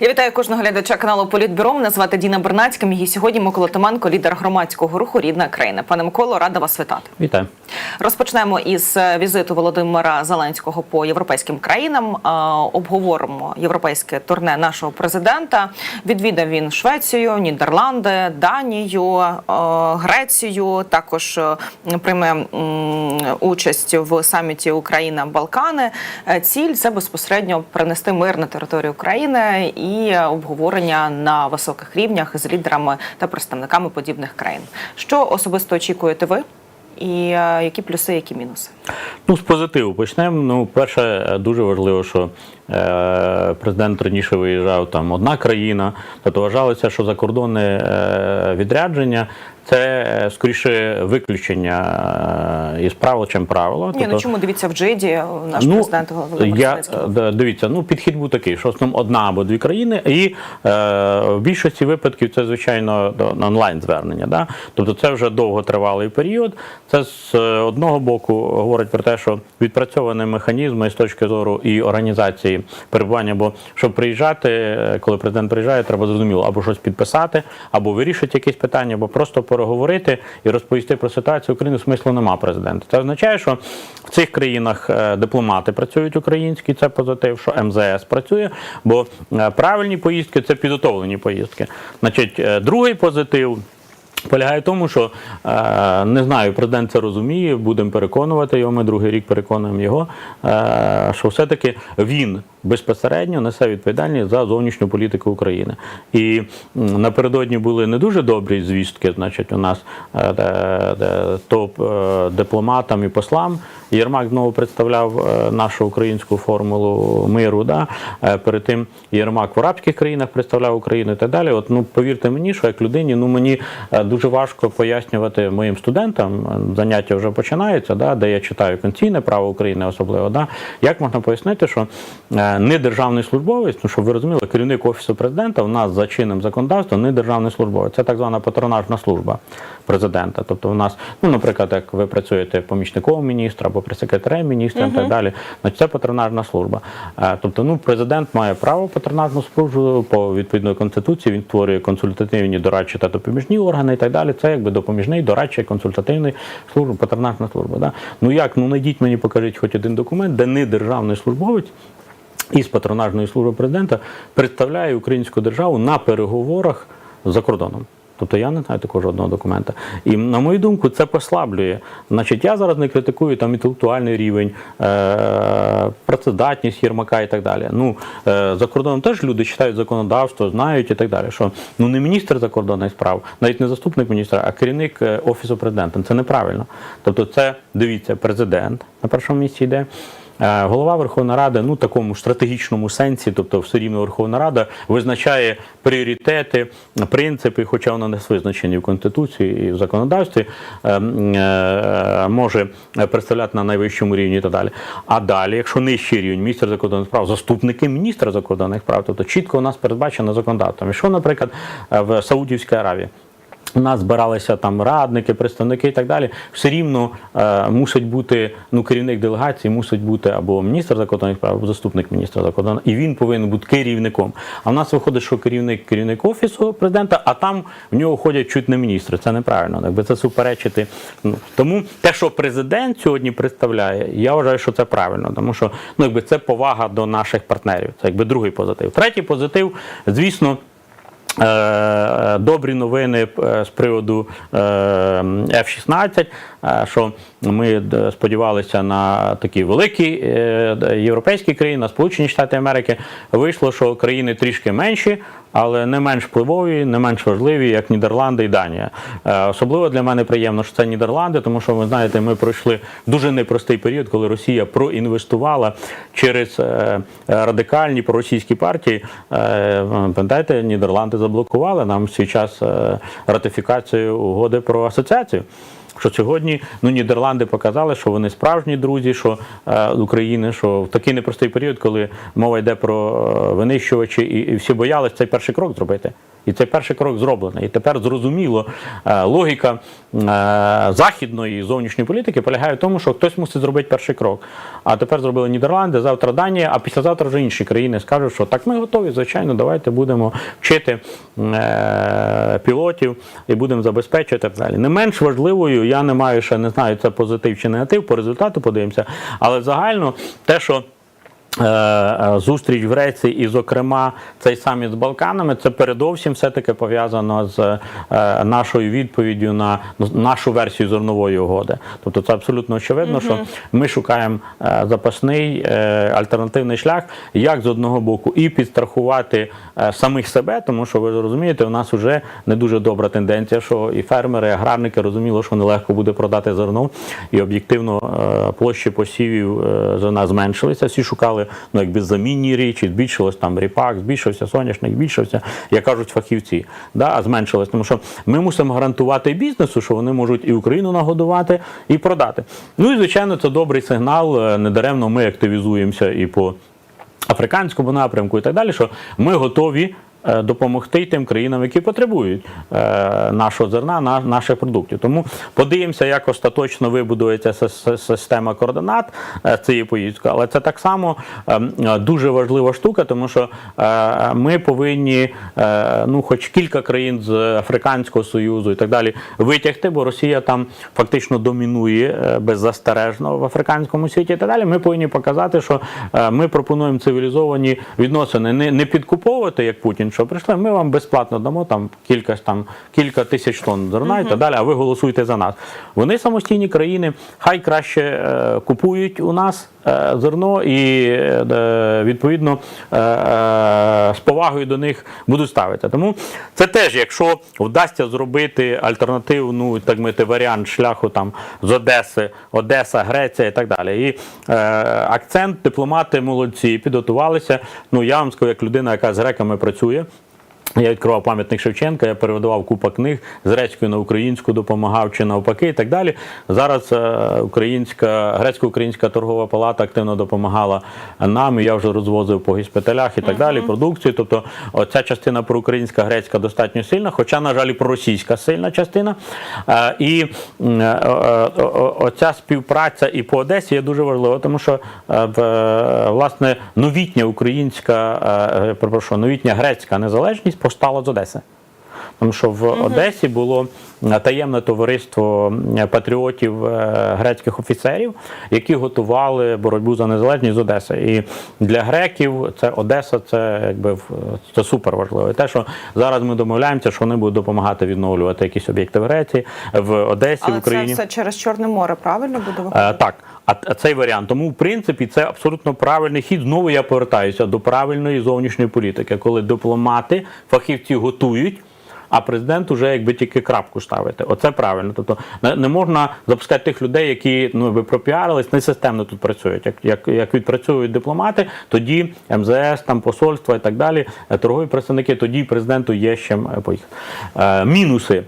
Я вітаю кожного глядача каналу Політбюро. Мене звати Діна Бернацька. Мій сьогодні Микола Томанко, лідер громадського руху Рідна країна. Пане Миколо, рада вас вітати. Вітаю. Розпочнемо із е, візиту Володимира Зеленського по європейським країнам. Е, Обговоримо європейське турне нашого президента. Відвідав він Швецію, Нідерланди, Данію, е, Грецію. Також прийме участь в саміті Україна Балкани. Е, Ціль це безпосередньо принести мир на територію України і обговорення на високих рівнях з лідерами та представниками подібних країн. Що особисто очікуєте ви? І е, які плюси, які мінуси? Ну, з позитиву почнемо. Ну, перше, е, дуже важливо, що президент раніше виїжджав там одна країна, тобто вважалося, що закордонне е, відрядження це е, скоріше виключення е, із правил, чим правило. Ні, ну чому дивіться в Джиді наш ну, президент Володимир я, Зеленський? Дивіться, ну підхід був такий, що основному одна або дві країни, і е, в більшості випадків це, звичайно, онлайн звернення. Да? Тобто це вже довготривалий період. Це з е, одного боку говорить про те, що відпрацьовані механізми з точки зору і організації перебування, бо щоб приїжджати, е, коли президент приїжджає, треба зрозуміло або щось підписати, або вирішити якісь питання, або просто переговорити і розповісти про ситуацію України смислу нема президента. Це означає, що в цих країнах е, дипломати працюють українські, це позитив, що МЗС працює, бо е, правильні поїздки це підготовлені поїздки. Значить, другий позитив. Полягає в тому, що е, не знаю, президент це розуміє, будемо переконувати його. Ми другий рік переконуємо його, е, що все-таки він безпосередньо несе відповідальність за зовнішню політику України. І напередодні були не дуже добрі звістки, значить, у нас е, топ дипломатам і послам. Єрмак знову представляв е, нашу українську формулу миру. Да? Е, Перед тим Єрмак в арабських країнах представляв Україну і так далі. От ну повірте мені, що як людині, ну мені е, дуже важко пояснювати моїм студентам. Заняття вже починаються, да, де я читаю конституційне право України, особливо. Да, як можна пояснити, що не державний службовець, ну щоб ви розуміли, керівник офісу президента у нас за чинним законодавством не державний службовець. Це так звана патронажна служба президента. Тобто, у нас, ну, наприклад, як ви працюєте помічником міністра або прес-секретарем міністра і так далі, значить це патронажна служба. Е, Тобто, ну, президент має право патронажну службу по відповідної конституції. Він створює консультативні дорадчі та допоміжні органи і так далі. Це якби допоміжний, дорадчий, консультативний служба, патронажна служба. Да? Ну як? Ну найдіть мені, покажіть хоч один документ, де не державний службовець. Із патронажної служби президента представляє українську державу на переговорах за кордоном. Тобто я не знаю такого жодного документа. І на мою думку, це послаблює. Значить, я зараз не критикую там інтелектуальний рівень, е- працездатність Єрмака і так далі. Ну е- за кордоном теж люди читають законодавство, знають і так далі. Що ну не міністр закордонних справ, навіть не заступник міністра, а керівник е, офісу президента. Це неправильно. Тобто, це дивіться, президент на першому місці йде. Е, Голова Верховної Ради, ну такому стратегічному сенсі, тобто все рівно Верховна Рада визначає пріоритети, принципи, хоча вона не визначені в Конституції і в законодавстві, е, е, може представляти на найвищому рівні і так далі. А далі, якщо нижчий рівень, міністр закордонних справ, заступники міністра закордонних справ, тобто чітко у нас передбачено законодавством. Якщо, наприклад, в Саудівській Аравії. У нас збиралися там радники, представники і так далі. Все рівно е, мусить бути ну керівник делегації, мусить бути або міністр закордонних справ, або заступник міністра закордонних, і він повинен бути керівником. А в нас виходить, що керівник керівник офісу президента, а там в нього ходять чуть не міністри. Це неправильно. Якби це суперечити. Ну тому те, що президент сьогодні представляє, я вважаю, що це правильно, тому що ну якби це повага до наших партнерів. Це якби другий позитив. Третій позитив, звісно. Е, Добрі новини е, з приводу е, F-16, е, що ми сподівалися на такі великі європейські країни, на Сполучені Штати Америки. Вийшло, що країни трішки менші, але не менш впливові, не менш важливі, як Нідерланди і Данія. Е, Особливо для мене приємно, що це Нідерланди, тому що ви знаєте, ми пройшли дуже непростий період, коли Росія проінвестувала через е, радикальні проросійські партії. Е, Пам'ятаєте, Нідерланди заблокували нам в свій час ратифікацію угоди про асоціацію. Що сьогодні ну Нідерланди показали, що вони справжні друзі, що е, України, що в такий непростий період, коли мова йде про е, винищувачі, і, і всі боялись цей перший крок зробити. І цей перший крок зроблений. І тепер зрозуміло, е, логіка е, західної зовнішньої політики полягає в тому, що хтось мусить зробити перший крок. А тепер зробили Нідерланди, завтра Данія, а післязавтра вже інші країни скажуть, що так ми готові, звичайно, давайте будемо вчити е, пілотів і будемо забезпечувати так далі. Не менш важливою, я не маю ще не знаю, це позитив чи негатив, по результату подивимося. Але загально те, що зустріч в Греції і, зокрема, цей саміт з Балканами, це передовсім все-таки пов'язано з е, нашою відповіддю на нашу версію зернової угоди. Тобто це абсолютно очевидно, що ми шукаємо е, запасний е, альтернативний шлях, як з одного боку і підстрахувати е, самих себе, тому що ви розумієте, у нас вже не дуже добра тенденція, що і фермери, і аграрники розуміло, що нелегко буде продати зерно, і об'єктивно е, площі посівів е, зерна зменшилися. Всі шукали ну, якби замінні річі, збільшилось там ріпак, збільшився соняшник, збільшився, як кажуть фахівці. Да, а зменшилось. Тому що ми мусимо гарантувати бізнесу, що вони можуть і Україну нагодувати, і продати. Ну і звичайно, це добрий сигнал. Е, Недаремно ми активізуємося і по африканському напрямку, і так далі, що ми готові. Е, Допомогти тим країнам, які потребують е, нашого зерна, наших продуктів. Тому подивимося, як остаточно вибудується система координат е, цієї поїздки. Але це так само дуже важлива штука, тому що ми повинні, ну, хоч кілька країн з Африканського Союзу і так далі, витягти, бо Росія там фактично домінує беззастережно в африканському світі і так далі. Ми повинні показати, що ми пропонуємо цивілізовані відносини, не підкуповувати, як Путін, що прийшли. Ми вам безплатно дамо там кілька там кілька тисяч тонн зерна і так далі. А ви голосуйте за нас. Вони самостійні країни, хай краще е, купують у нас е, зерно і е, відповідно е, е, з повагою до них будуть ставитися. Тому це теж, якщо вдасться зробити альтернативну так мити варіант шляху там з Одеси, Одеса, Греція і так далі. І е, акцент дипломати молодці підготувалися. Ну я вам скажу, як людина, яка з греками працює. Yeah. Я відкривав пам'ятник Шевченка, я перевидавав купа книг з грецької на українську, допомагав чи навпаки, і так далі. Зараз е, українська грецько-українська торгова палата активно допомагала нам. і Я вже розвозив по госпіталях і так далі. Продукцію. Тобто, оця частина проукраїнська грецька достатньо сильна, хоча, на жаль, і проросійська сильна частина. Е, І е, оця співпраця і по Одесі є дуже важлива, тому що власне новітня українська, перепрошую, новітня грецька незалежність постала з Одеси. Тому що в Одесі було таємне товариство патріотів е, грецьких офіцерів, які готували боротьбу за незалежність з Одеси. І для греків це Одеса, це якби це супер важливо. І те, що зараз ми домовляємося, що вони будуть допомагати відновлювати якісь об'єкти в Греції, в Одесі, в Але це все через Чорне море, правильно буде Е, виходити? так, а цей варіант. Тому, в принципі, це абсолютно правильний хід. Знову я повертаюся до правильної зовнішньої політики, коли дипломати, фахівці готують. А президент уже якби тільки крапку ставити. Оце правильно. Тобто не, можна запускати тих людей, які ну ви пропіарились, не системно тут працюють. Як, як, як відпрацьовують дипломати, тоді МЗС, там посольства і так далі, торгові представники, тоді президенту є з чим е, поїхати. Е, мінуси.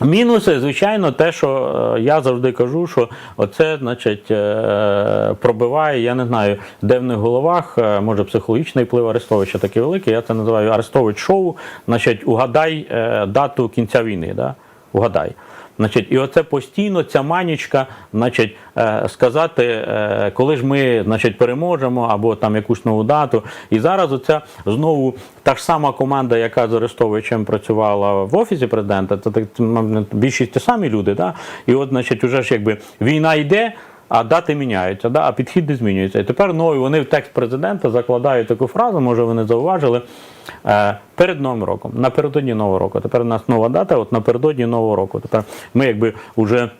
Мінуси, звичайно, те, що е, я завжди кажу, що оце, значить, е, пробиває, я не знаю, де в них головах, е, може психологічний вплив Арестовича такий великий, я це називаю Арестович шоу. Значить, угадай дату кінця війни. Да? Угадай. Значить, і оце постійно ця манічка, значить, е, сказати, е, коли ж ми значить, переможемо, або там якусь нову дату. І зараз оця знову та ж сама команда, яка з Арестовичем працювала в офісі президента, це так більшість ті самі люди. Да? І от, значить, уже ж якби війна йде. А дати міняються, да? а підхід не змінюється. І тепер нові вони в текст президента закладають таку фразу, може ви не зауважили, е, перед Новим роком, напередодні Нового року. Тепер у нас нова дата, от напередодні Нового року. Тепер ми якби вже.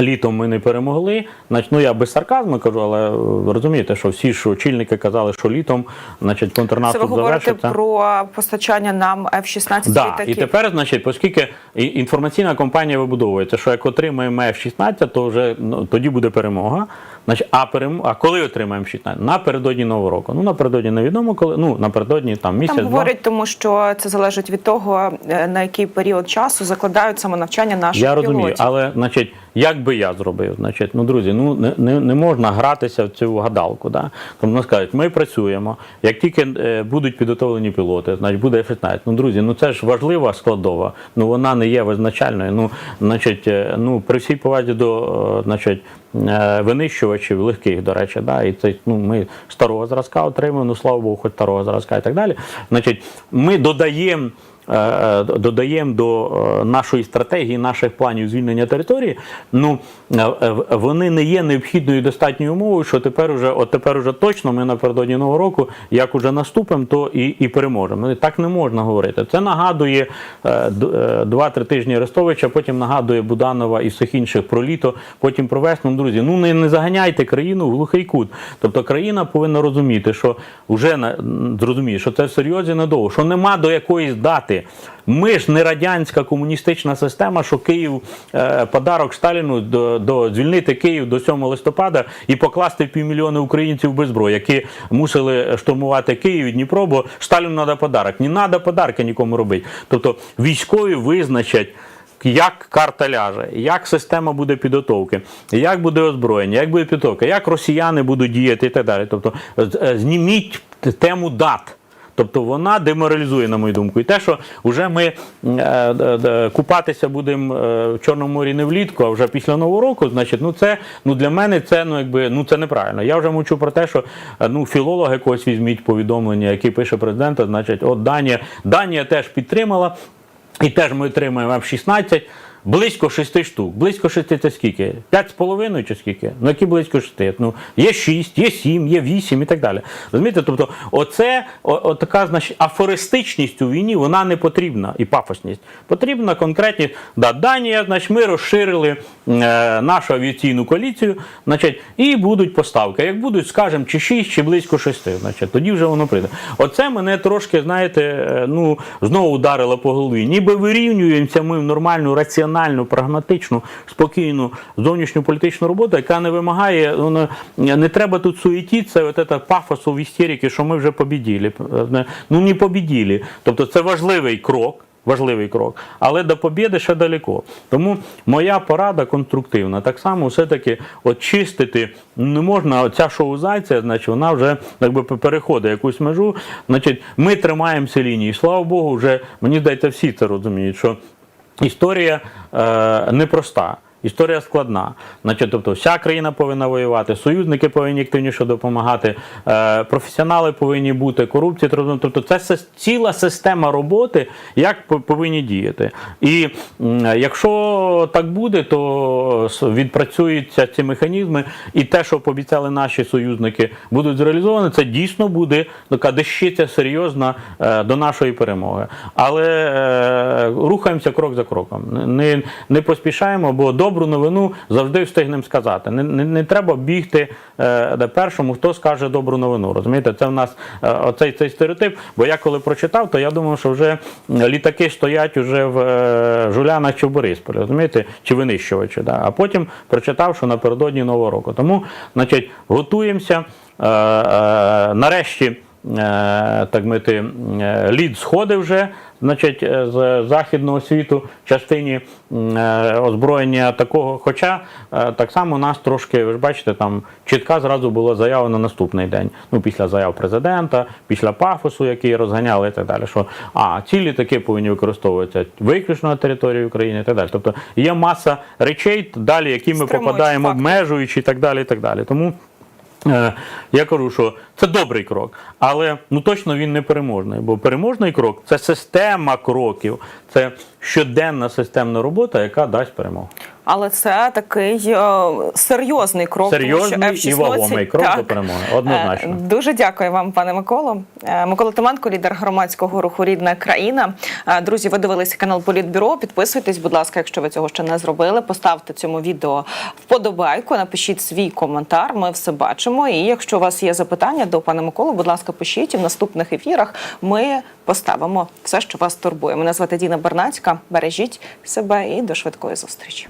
Літом ми не перемогли. Значить, ну я без сарказму кажу, але е, розумієте, що всі ж очільники казали, що літом, значить, Це ви контрнаступ говорите завершиться. про постачання нам F-16 Да, літаків. і тепер, значить, оскільки інформаційна компанія вибудовується, що як отримаємо F-16, то вже ну, тоді буде перемога. Значить, а, перем... а коли отримаємо 16? Напередодні Нового року. Ну, напередодні невідомо коли, ну, напередодні там місяць. Там говорять, тому що це залежить від того, е, на який період часу закладають самонавчання наших Я пілотів. розумію, але значить, як би я зробив? Значить, ну друзі, ну не, не, не можна гратися в цю гадалку. Да? Тому нас кажуть, ми працюємо. Як тільки е, будуть підготовлені пілоти, значить буде F-16. Ну, друзі, ну це ж важлива складова. Ну вона не є визначальною. Ну, значить, е, ну при всій повазі до е, значить. Е, Винищувачів легких, до речі, да, і це ну ми старого зразка отримуємо, ну слава Богу, хоч старого зразка і так далі. Значить, ми додаємо додаємо до е, нашої стратегії, наших планів звільнення території, ну е, е, вони не є необхідною достатньою умовою, що тепер уже, от тепер уже точно ми напередодні нового року, як уже наступимо, то і, і переможемо. Ну, Так не можна говорити. Це нагадує е, д- е, два-три тижні Арестовича, потім нагадує Буданова і всіх інших про літо, потім про весну. Ну, Друзі, ну не, не заганяйте країну в глухий кут. Тобто країна повинна розуміти, що вже зрозуміє, що це серйозно надовго, що нема до якоїсь дати. Ми ж не радянська комуністична система, що Київ е, подарок Сталіну до, до звільнити Київ до 7 листопада і покласти півмільйона українців без зброї, які мусили штурмувати Київ і Дніпро, бо Сталіну треба подарок. Не треба подарки нікому робити. Тобто військові визначать. Як карта ляже, як система буде підготовки, як буде озброєння, як буде підготовка, як росіяни будуть діяти і так далі. Тобто е, зніміть тему дат. Тобто вона деморалізує, на мою думку. І те, що вже ми е, е, е, купатися будемо в Чорному морі не влітку, а вже після Нового року, значить, ну це ну для мене це ну якби ну це неправильно. Я вже мовчу про те, що ну філолог якогось візьміть повідомлення, який пише президента, значить, от Данія, Данія теж підтримала. І теж ми отримаємо F-16 близько 6 штук. Близько 6 це скільки? 5,5 чи скільки? Ну які близько 6? Ну, є 6, є 7, є 8 і так далі. Розумієте? Тобто, оце о, о, така значить, афористичність у війні, вона не потрібна і пафосність. Потрібна конкретність. Да, Данія, значить, ми розширили е, нашу авіаційну коаліцію, значить, і будуть поставки. Як будуть, скажімо, чи 6, чи близько 6, значить, тоді вже воно прийде. Оце мене трошки, знаєте, е, ну, знову ударило по голові. Ніби вирівнюємося ми в нормальну, раціональну, прагматичну, спокійну зовнішню політичну роботу, яка не вимагає, ну, не, треба тут суетитися, от це пафосу в істерики, що ми вже побіділи. Ну, не побіділи. Тобто це важливий крок. Важливий крок, але до побєди ще далеко. Тому моя порада конструктивна. Так само все-таки очистити не можна. Оця шоу зайця, значить, вона вже якби переходить якусь межу. Значить, ми тримаємося лінії. Слава Богу, вже мені здається, всі це розуміють, що історія е, непроста. Історія складна. Значить, тобто, вся країна повинна воювати, союзники повинні активніше допомагати, е, професіонали повинні бути, корупція. Тобто, це ціла система роботи, як повинні діяти. І якщо так буде, то відпрацюються ці механізми, і те, що пообіцяли наші союзники, будуть зреалізовані, це дійсно буде така дещиця серйозна е, до нашої перемоги. Але е, рухаємося крок за кроком. Не, не поспішаємо, бо добру новину завжди встигнемо сказати. Не, не, не треба бігти е, першому, хто скаже добру новину. Розумієте, це в нас е, оцей цей стереотип. Бо я коли прочитав, то я думав, що вже літаки стоять уже в е, Жулянах чи в Борисполі, розумієте, чи винищувачі. Да? А потім прочитав, що напередодні Нового року. Тому, значить, готуємося. Е, е, нарешті е, так мити, е, лід сходив вже значить, е, з західного світу в частині е, озброєння такого. Хоча е, так само нас трошки, ви ж бачите, там чітка зразу була заява на наступний день. Ну, після заяв президента, після пафосу, який розганяли і так далі. Що а ці літаки повинні використовуватися виключно на території України і так далі. Тобто є маса речей далі, які ми Стримуючі попадаємо, фактори. обмежуючи і так далі. І так далі. Тому. Е, Я кажу, що це добрий крок, але ну точно він не переможний. Бо переможний крок це система кроків, це щоденна системна робота, яка дасть перемогу. Але це такий е, серйозний крок. тому що Серйозний і F-16 вагомий крок так. до перемоги. Однозначно. Е, Дуже дякую вам, пане Миколо. Е, Микола Тиманко, лідер громадського руху Рідна країна. Друзі, ви дивилися канал Політбюро. Підписуйтесь, будь ласка, якщо ви цього ще не зробили. Поставте цьому відео вподобайку, напишіть свій коментар. Ми все бачимо. І якщо у вас є запитання до пана Миколи, будь ласка, пишіть і в наступних ефірах. Ми поставимо все, що вас турбує. Мене звати Діна Бернацька. Бережіть себе і до швидкої зустрічі.